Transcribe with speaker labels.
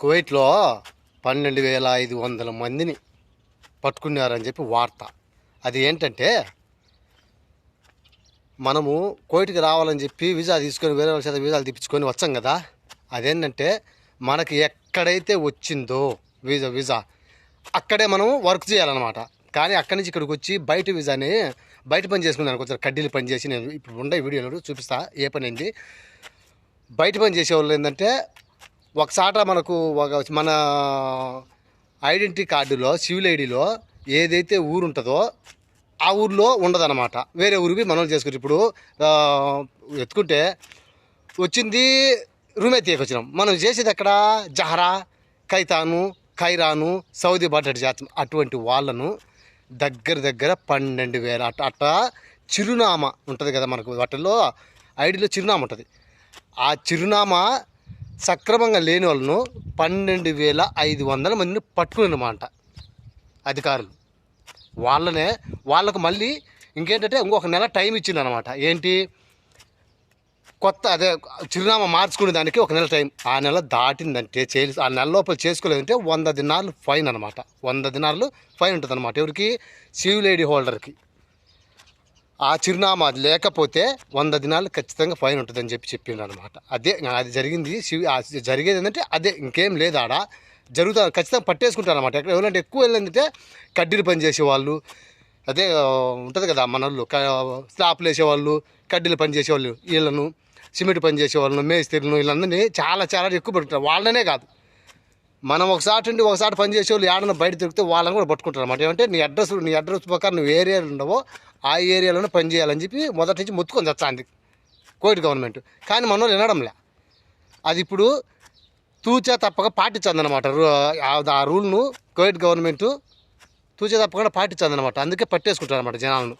Speaker 1: కువైట్లో పన్నెండు వేల ఐదు వందల మందిని పట్టుకున్నారని చెప్పి వార్త. అది ఏంటంటే మనము కోయిట్కి రావాలని చెప్పి వీసా తీసుకొని వేరే వాళ్ళ చేత వీసాలు తెప్పించుకొని వచ్చాం కదా అదేంటంటే మనకి ఎక్కడైతే వచ్చిందో వీసా వీసా అక్కడే మనం వర్క్ చేయాలన్నమాట. కానీ అక్కడి నుంచి ఇక్కడికి వచ్చి బయట వీసాని బయట పని చేసుకున్నాను కొంచెం కడ్డీలు పని చేసి నేను ఇప్పుడు ఉండే వీడియోలో చూపిస్తా ఏ పని అయింది బయట పని చేసేవాళ్ళు ఏంటంటే ఒకసాట మనకు ఒక మన ఐడెంటిటీ కార్డులో సివిల్ ఐడిలో ఏదైతే ఊరు ఉంటుందో ఆ ఊర్లో ఉండదన్నమాట. వేరే ఊరికి మనం చేసుకుంటే ఇప్పుడు ఎత్తుకుంటే వచ్చింది రూమే తీయకొచ్చినాం మనం చేసేది ఎక్కడ? జహరా కైతాను ఖైరాను సౌదీ బట్టడి జాతి అటువంటి వాళ్ళను దగ్గర దగ్గర పన్నెండు వేల అట్ట అట్ట చిరునామా ఉంటుంది కదా మనకు వాటిల్లో ఐడిలో చిరునామా ఉంటుంది. ఆ చిరునామా సక్రమంగా లేని వాళ్ళను పన్నెండు వేల ఐదు వందల మందిని పట్టుకున్నమాట అధికారులు. వాళ్ళనే వాళ్ళకు మళ్ళీ ఇంకేంటంటే ఇంకొక నెల టైం ఇచ్చిందనమాట ఏంటి? కొత్త అదే చిరునామా మార్చుకునే దానికి ఒక నెల టైం. ఆ నెల దాటిందంటే చే ఆ నెల లోపల చేసుకోలేదంటే వంద దినాలు ఫైన్ అనమాట వంద దినాలు ఫైన్ ఉంటుంది అనమాట ఎవరికి? సివిల్ ఐడి హోల్డర్కి. ఆ చిరునామా లేకపోతే వంద దినాలు ఖచ్చితంగా ఫైన్ ఉంటుందని చెప్పి చెప్పిండు అనమాట అదే అది జరిగింది సివి జరిగేది ఏంటంటే అదే ఇంకేం లేదు ఆడ జరుగుతా ఖచ్చితంగా పట్టేసుకుంటారు అనమాట ఎక్కడ ఎవరంటే ఎక్కువ వెళ్ళిందంటే కడ్డీలు పని చేసేవాళ్ళు అదే ఉంటుంది కదా మన వాళ్ళు స్లాప్లు వేసేవాళ్ళు కడ్డీలు పనిచేసేవాళ్ళు వీళ్ళను సిమెంట్ పని చేసేవాళ్ళను మేస్త్రీలను వీళ్ళందరినీ చాలా చాలా ఎక్కువ పెట్టుకుంటారు వాళ్ళనే కాదు. మనం ఒకసారి ఉండి ఒకసారి పని చేసే వాళ్ళు ఏడన్నా బయట తిరిగితే వాళ్ళని కూడా పట్టుకుంటారు అనమాట ఏమంటే నీ అడ్రస్ నీ అడ్రస్ ప్రకారం నువ్వు ఏరియాలో ఉండవో ఆ ఏరియాలోనే పని చేయాలని చెప్పి మొదటి నుంచి మొత్తుకొని తెచ్చాంది కోవిడ్ గవర్నమెంట్. కానీ మన వాళ్ళు వినడంలే. అది ఇప్పుడు తూచా తప్పక పాటించదనమాట ఆ రూల్ను కోవిడ్ గవర్నమెంట్ తూచా తప్పకుండా పాటించదనమాట అందుకే పట్టేసుకుంటారు అనమాట జనాలను.